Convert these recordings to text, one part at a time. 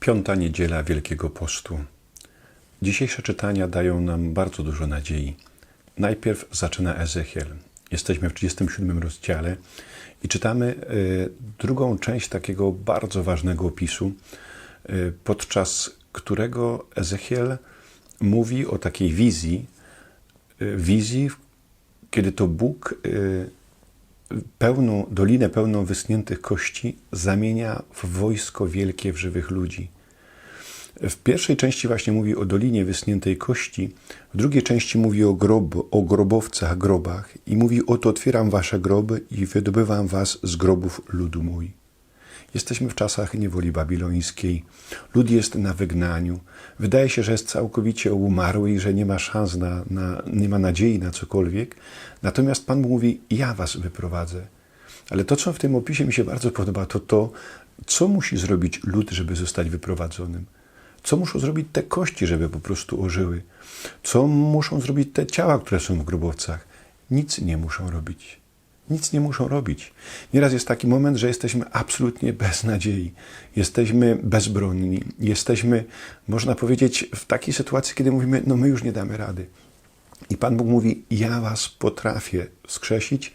Piąta niedziela Wielkiego Postu. Dzisiejsze czytania dają nam bardzo dużo nadziei. Najpierw zaczyna Ezechiel. Jesteśmy w 37 rozdziale i czytamy y, drugą część takiego bardzo ważnego opisu, y, podczas którego Ezechiel mówi o takiej wizji, y, wizji, kiedy to Bóg pełną, dolinę pełną wyschniętych kości zamienia w wojsko wielkie w żywych ludzi. W pierwszej części właśnie mówi o dolinie wyschniętej kości, w drugiej części mówi o, grob, o grobowcach, grobach i mówi oto otwieram wasze groby i wydobywam was z grobów ludu mój. Jesteśmy w czasach niewoli babilońskiej. Lud jest na wygnaniu. Wydaje się, że jest całkowicie umarły i że nie ma szans, na, na, nie ma nadziei na cokolwiek. Natomiast Pan mówi: Ja was wyprowadzę. Ale to, co w tym opisie mi się bardzo podoba, to to, co musi zrobić lud, żeby zostać wyprowadzonym. Co muszą zrobić te kości, żeby po prostu ożyły? Co muszą zrobić te ciała, które są w grobowcach? Nic nie muszą robić. Nic nie muszą robić. Nieraz jest taki moment, że jesteśmy absolutnie bez nadziei. Jesteśmy bezbronni. Jesteśmy, można powiedzieć, w takiej sytuacji, kiedy mówimy, no my już nie damy rady. I Pan Bóg mówi, ja was potrafię wskrzesić,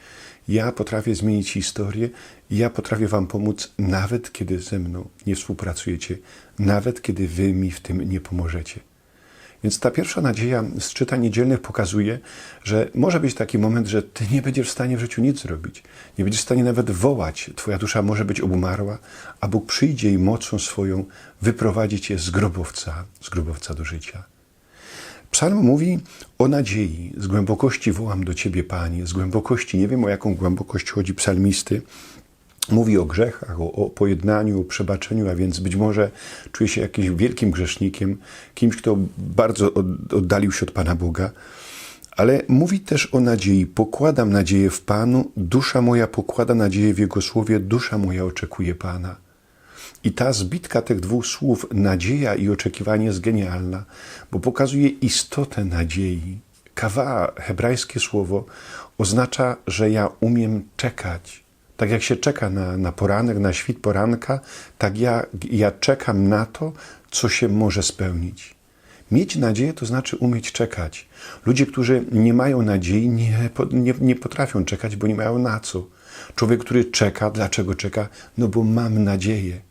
ja potrafię zmienić historię, ja potrafię wam pomóc, nawet kiedy ze mną nie współpracujecie, nawet kiedy wy mi w tym nie pomożecie. Więc ta pierwsza nadzieja z czytań niedzielnych pokazuje, że może być taki moment, że ty nie będziesz w stanie w życiu nic zrobić. Nie będziesz w stanie nawet wołać. Twoja dusza może być obumarła, a Bóg przyjdzie i mocą swoją wyprowadzi cię z grobowca, z grobowca do życia. Psalm mówi o nadziei. Z głębokości wołam do Ciebie, Panie. Z głębokości, nie wiem o jaką głębokość chodzi psalmisty, mówi o grzechach, o, o, pojednaniu, o przebaczeniu, a więc być może czuje się jakimś wielkim grzesznikiem, kimś, kto bardzo oddalił się od Pana Boga. Ale mówi też o nadziei. Pokładam nadzieję w Panu, dusza moja pokłada nadzieję w Jego słowie, dusza moja oczekuje Pana. I ta zbitka tych dwóch słów, nadzieja i oczekiwanie, jest genialna, bo pokazuje istotę nadziei. Kawa, hebrajskie słowo, oznacza, że ja umiem czekać. Tak jak się czeka na, na poranek, na świt poranka, tak ja, ja czekam na to, co się może spełnić. Mieć nadzieję to znaczy umieć czekać. Ludzie, którzy nie mają nadziei, nie, nie, nie potrafią czekać, bo nie mają na co. Człowiek, który czeka, dlaczego czeka? No bo mam nadzieję.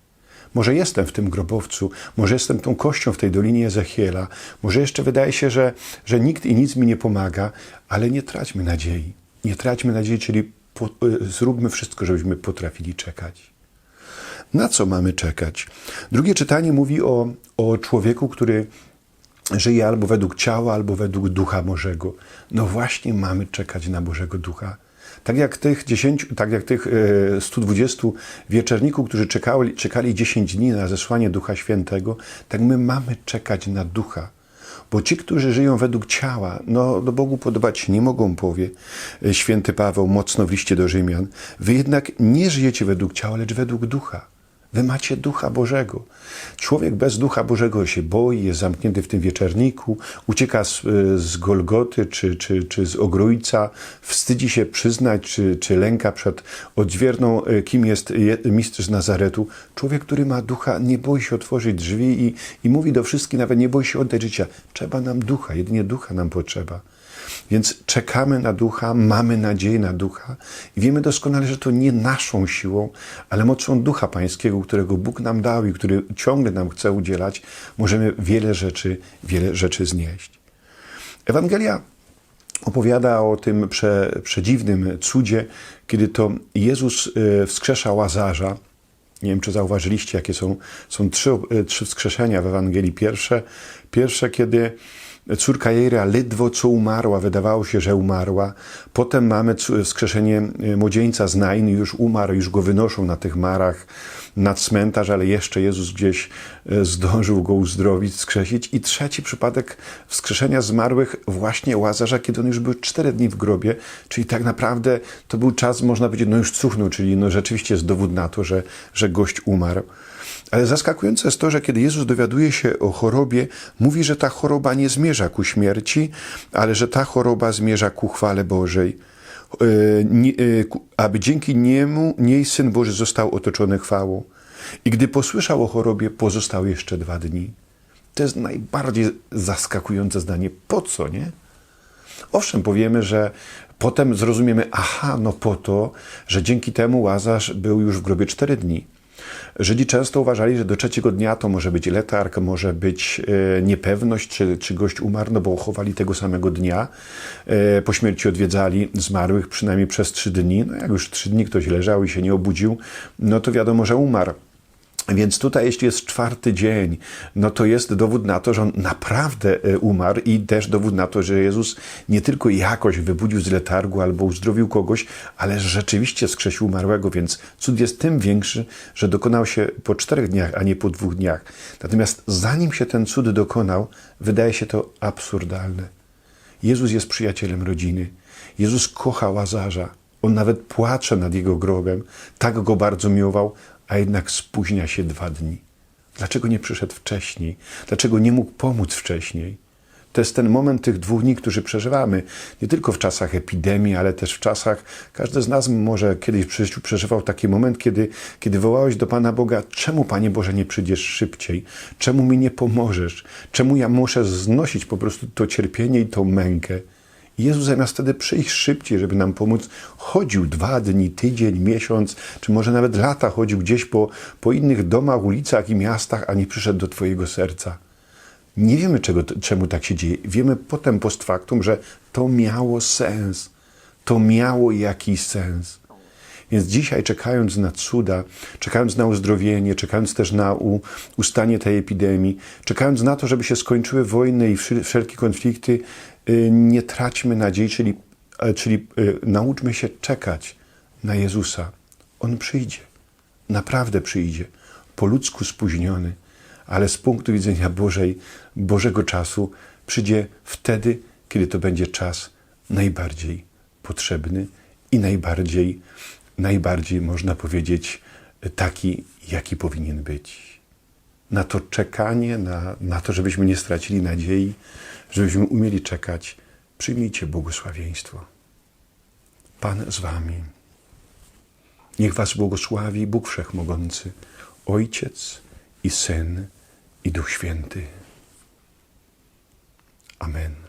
Może jestem w tym grobowcu, może jestem tą kością w tej dolinie Ezechiela, może jeszcze wydaje się, że, że nikt i nic mi nie pomaga, ale nie traćmy nadziei. Nie traćmy nadziei, czyli po, zróbmy wszystko, żebyśmy potrafili czekać. Na co mamy czekać? Drugie czytanie mówi o, o człowieku, który żyje albo według ciała, albo według ducha Bożego. No właśnie mamy czekać na Bożego Ducha. Tak jak tych 10, tak jak tych 120 wieczerników, którzy czekali, czekali 10 dni na zesłanie Ducha Świętego, tak my mamy czekać na Ducha. Bo ci, którzy żyją według ciała, no do Bogu podobać się nie mogą, powie święty Paweł mocno w liście do Rzymian. Wy jednak nie żyjecie według ciała, lecz według Ducha. Wy macie Ducha Bożego. Człowiek bez Ducha Bożego się boi, jest zamknięty w tym wieczerniku, ucieka z, z Golgoty czy, czy, czy z Ogrójca, wstydzi się przyznać, czy, czy lęka przed odźwierną, kim jest mistrz Nazaretu. Człowiek, który ma Ducha, nie boi się otworzyć drzwi i, i mówi do wszystkich, nawet nie boi się oddać życia. Trzeba nam Ducha, jedynie Ducha nam potrzeba. Więc czekamy na ducha, mamy nadzieję na ducha i wiemy doskonale, że to nie naszą siłą, ale mocą ducha pańskiego, którego Bóg nam dał i który ciągle nam chce udzielać, możemy wiele rzeczy, wiele rzeczy znieść. Ewangelia opowiada o tym prze, przedziwnym cudzie, kiedy to Jezus wskrzesza Łazarza. Nie wiem, czy zauważyliście, jakie są, są trzy, trzy wskrzeszenia w Ewangelii. Pierwsze, pierwsze kiedy Córka Jera ledwo co umarła, wydawało się, że umarła. Potem mamy wskrzeszenie młodzieńca z Nain, już umarł, już go wynoszą na tych marach na cmentarz, ale jeszcze Jezus gdzieś zdążył go uzdrowić, skrzesić. I trzeci przypadek wskrzeszenia zmarłych właśnie Łazarza, kiedy on już był cztery dni w grobie, czyli tak naprawdę to był czas, można powiedzieć, no już cuchnął, czyli no rzeczywiście jest dowód na to, że, że gość umarł. Ale zaskakujące jest to, że kiedy Jezus dowiaduje się o chorobie, mówi, że ta choroba nie zmierza ku śmierci, ale że ta choroba zmierza ku chwale Bożej. Aby dzięki niemu niej Syn Boży został otoczony chwałą. I gdy posłyszał o chorobie, pozostał jeszcze dwa dni. To jest najbardziej zaskakujące zdanie. Po co, nie? Owszem, powiemy, że potem zrozumiemy, aha, no po to, że dzięki temu Łazarz był już w grobie cztery dni. Żydzi często uważali, że do trzeciego dnia to może być letarg, może być e, niepewność, czy, czy gość umarł, no bo chowali tego samego dnia. E, po śmierci odwiedzali zmarłych przynajmniej przez trzy dni. No jak już trzy dni ktoś leżał i się nie obudził, no to wiadomo, że umarł. Więc tutaj, jeśli jest czwarty dzień, no to jest dowód na to, że on naprawdę e, umarł i też dowód na to, że Jezus nie tylko jakoś wybudził z letargu albo uzdrowił kogoś, ale rzeczywiście skrzesił umarłego, więc cud jest tym większy, że dokonał się po czterech dniach, a nie po dwóch dniach. Natomiast zanim się ten cud dokonał, wydaje się to absurdalne. Jezus jest przyjacielem rodziny. Jezus kocha Łazarza. On nawet płacze nad jego grobem. Tak go bardzo miłował, a jednak spóźnia się dwa dni. Dlaczego nie przyszedł wcześniej? Dlaczego nie mógł pomóc wcześniej? To jest ten moment tych dwóch dni, którzy przeżywamy. Nie tylko w czasach epidemii, ale też w czasach, każdy z nas może kiedyś w życiu przeżywał taki moment, kiedy, kiedy wołałeś do Pana Boga, czemu Panie Boże nie przyjdziesz szybciej? Czemu mi nie pomożesz? Czemu ja muszę znosić po prostu to cierpienie i tą mękę? Jezus zamiast wtedy przyjść szybciej, żeby nam pomóc, chodził dwa dni, tydzień, miesiąc, czy może nawet lata chodził gdzieś po, po innych domach, ulicach i miastach, a nie przyszedł do Twojego serca. Nie wiemy, czego, czemu tak się dzieje. Wiemy potem post factum, że to miało sens. To miało jakiś sens. Więc dzisiaj, czekając na cuda, czekając na uzdrowienie, czekając też na u, ustanie tej epidemii, czekając na to, żeby się skończyły wojny i wszelkie konflikty, nie traćmy nadziei, czyli, e, czyli y, nauczmy się czekać na Jezusa. On przyjdzie. Naprawdę przyjdzie. Po ludzku spóźniony, ale z punktu widzenia Bożej, Bożego czasu przyjdzie wtedy, kiedy to będzie czas najbardziej potrzebny i najbardziej najbardziej, można powiedzieć, taki, jaki powinien być. Na to czekanie, na, na to, żebyśmy nie stracili nadziei, żebyśmy umieli czekać, przyjmijcie błogosławieństwo. Pan z Wami. Niech Was błogosławi Bóg Wszechmogący, Ojciec i Syn i Duch Święty. Amen.